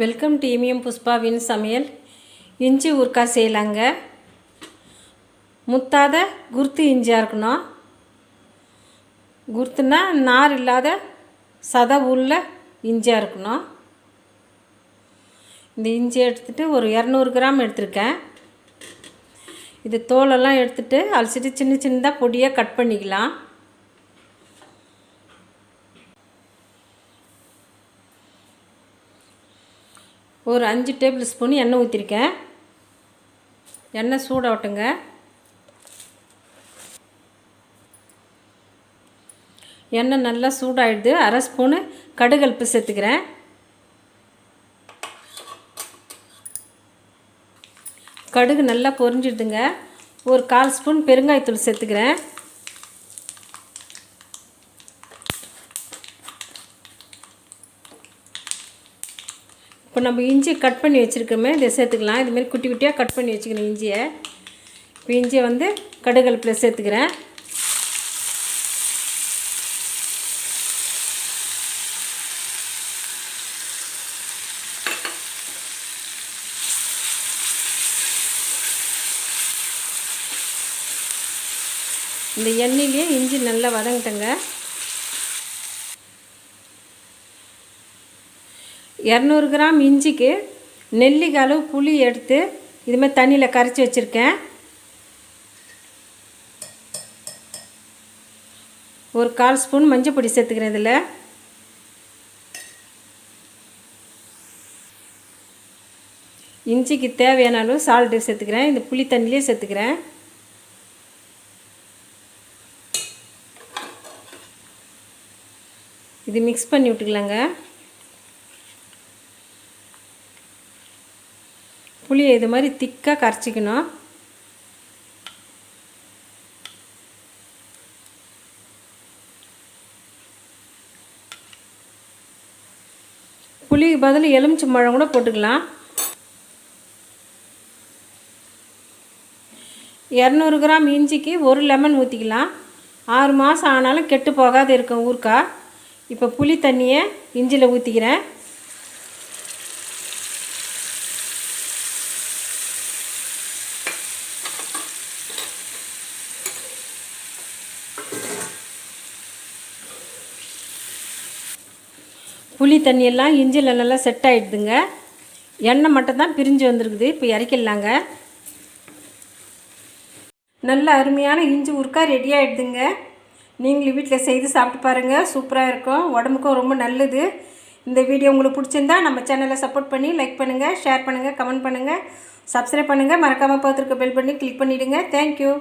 Welcome டீமியம் புஷ்பாவின் சமையல். இஞ்சி ஊறுக்கா செய்யலாங்க. முத்தாத குர்த்து இஞ்சியாக இருக்கணும். குர்த்துனா நார் இல்லாத சத உள்ள இஞ்சியாக இருக்கணும். இந்த இஞ்சி எடுத்துகிட்டு ஒரு இரநூறு கிராம் எடுத்திருக்கேன். இது தோலெல்லாம் எடுத்துகிட்டு அலசிட்டு சின்ன சின்னதாக பொடியாக கட் பண்ணிக்கலாம். ஒரு அஞ்சு டேபிள் ஸ்பூன் எண்ணெய் ஊற்றிருக்கேன் எண்ணெய் சூடாகட்டுங்க எண்ணெய் நல்லா சூடாகிடுது அரை ஸ்பூனு கடுகல்ப்பு சேர்த்துக்கிறேன். கடுகு நல்லா பொரிஞ்சிடுதுங்க. ஒரு கால் ஸ்பூன் பெருங்காயத்தூள் சேர்த்துக்கிறேன். இப்போ நம்ம இஞ்சி கட் பண்ணி வச்சுருக்கோமே இதை சேர்த்துக்கலாம். இதுமாரி குட்டி குட்டியாக கட் பண்ணி வச்சுக்கணும் இஞ்சியை. இப்போ இஞ்சியை வந்து கடுகலப்பில் சேர்த்துக்கிறேன். இந்த எண்ணெயிலேயே இஞ்சி நல்லா வதங்கிட்டங்க. இரநூறு கிராம் இஞ்சிக்கு நெல்லிக்காய் அளவு புளி எடுத்து இதுமாதிரி தண்ணியில் கரைச்சி வச்சுருக்கேன். ஒரு கால் ஸ்பூன் மஞ்சள் பொடி சேர்த்துக்கிறேன் இதில். இஞ்சிக்கு தேவையான அளவு சால்ட்டு சேர்த்துக்கிறேன். இந்த புளி தண்ணிலே சேர்த்துக்கிறேன். இது மிக்ஸ் பண்ணி விட்டுக்கலாங்க. புளியை இது மாதிரி திக்காக கரைச்சிக்கணும். புளிக்கு பதில் எலுமிச்சை பழம் கூட போட்டுக்கலாம். இரநூறு கிராம் இஞ்சிக்கு ஒரு லெமன் ஊற்றிக்கலாம் ஆறு மாதம் ஆனாலும் கெட்டு போகாது இருக்கும் ஊறுக்காய் இப்போ புளி தண்ணியை இஞ்சியில் ஊற்றிக்கிறேன் புளி தண்ணியெல்லாம் இஞ்சியில் நல்லா செட் ஆகிடுதுங்க எண்ணெய் மட்டும் தான் பிரிஞ்சு வந்திருக்குது. இப்போ இறக்கிடலாங்க. நல்ல அருமையான இஞ்சி உருக்கா ரெடி ஆகிடுதுங்க நீங்களும் வீட்டில் செய்து சாப்பிட்டு பாருங்கள் சூப்பராக இருக்கும். உடம்புக்கும் ரொம்ப நல்லது. இந்த வீடியோ உங்களுக்கு பிடிச்சிருந்தா நம்ம சேனலை சப்போர்ட் பண்ணி லைக் பண்ணுங்கள் ஷேர் பண்ணுங்கள் கமெண்ட் பண்ணுங்கள் சப்ஸ்கிரைப் பண்ணுங்கள் மறக்காமல் பார்த்துருக்க பெல் பண்ணி கிளிக் பண்ணிவிடுங்க தேங்க்யூ